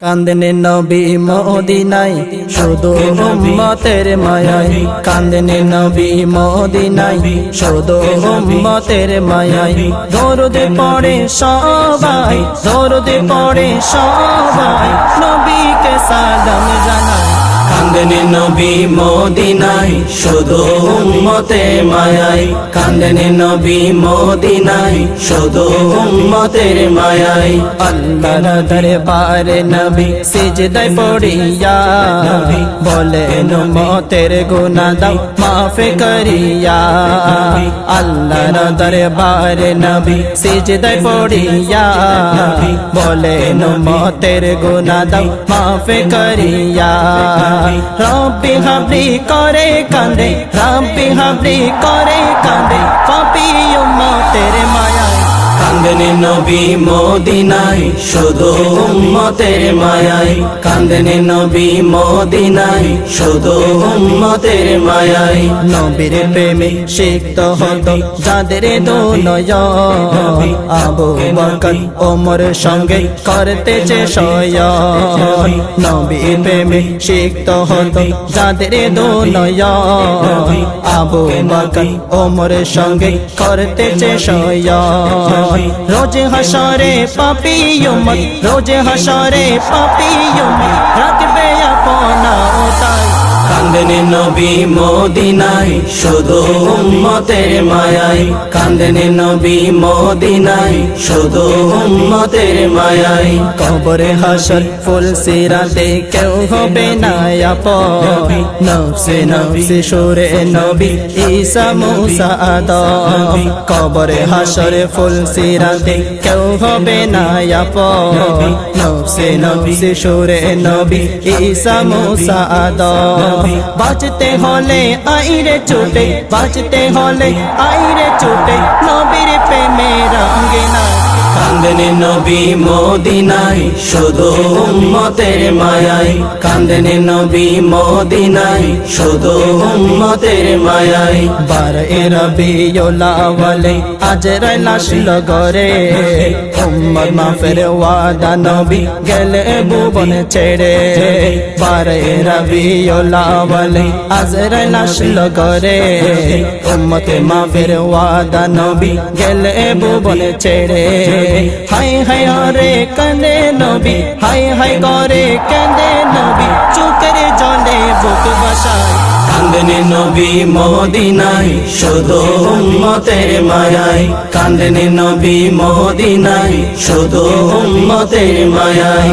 কান্দেনে নবী মদিনাই শুধু উম্মতের মায়াই কান্দনে নবী মদিনাই শুধু উম্মতের মায়াই ধরুদে পড়ে সবাই ধরুদে পড়ে সবাই। নবীকে সালাম জানাই। কান্দনে নবী মদিনাই শুধু উম্মতে মায়াই কান্দনে নবী মদিনাই শুধু উম্মতের মায়াই আল্লাহর দরবারে নবী সিজদায় পড়িয়া বলেন মতের গুনাহ দাও মাফ করিয়া। আল্লাহর দরবারে নবী সিজদায় পড়িয়া বলেন মতের গুনাহ দাও মাফ করিয়া। রব্বি হাবলি করে কান্দে রব্বি হাবলি করে কান্দে পাপি উম্মতের মায়ায় কান্দনে নবী মদিনাই শুধু উম্মতের মায়াই কান্দনে নবী মদিনাই শুধু উম্মতের মায়াই নবীর প্রেমে সিক্ত হতো যাদের দোনয় আবু বকর ওমর সঙ্গে করতেছে সয়। নবীর প্রেমে সিক্ত হতো যাদের দোনয় আবু বকর ওমর সঙ্গে করতেছে সয়। রোজ হাসরে পাপি উম্মত রোজ হাসরে পাপি উম্মত। কান্দনে নবী মদিনাই শুধু উম্মতের মায়াই কান্দনে নবী মদিনাই শুধু উম্মতের মায়াই কবরে হাসর ফুল সিরাতে কেউ হবে না আপন। নফসে নফসে সুরে নবী ঈসা মুসা আদম। কবরে হাসর ফুল সিরাতে কেউ হবে না আপন। নফসে নফসে সুরে নবী ঈসা মুসা আদম। বাঁচতে হলে আইরে চোটে বাঁচতে হলে আইরে চোটে নবীর প্রেমে রঙ্গে না কান্দনে নবী মদিনাই শুধু উম্মতের মায়াই কান্দনে নবী মদিনাই শুধু উম্মতের মায়াই বার এ রবিউলাওয়ালে আজ লাশল গরে উম্মত মাফের ওয়াদা নবী গেলে ভুবন ছেড়ে। বার এ রবিউলাওয়ালে আজ লাশল গরে উম্মত মাফের ওয়াদা নবী গেলে ভুবন ছেড়ে। হাই হাই রে কান্দে নবী, হাই হাই করে কান্দে নবী চুকের জলে বুক বসায়। কান্দনে নবী মদিনাই শুধু উম্মতের মায়াই কান্দনে নবী মদিনাই শুধু উম্মতের মায়াই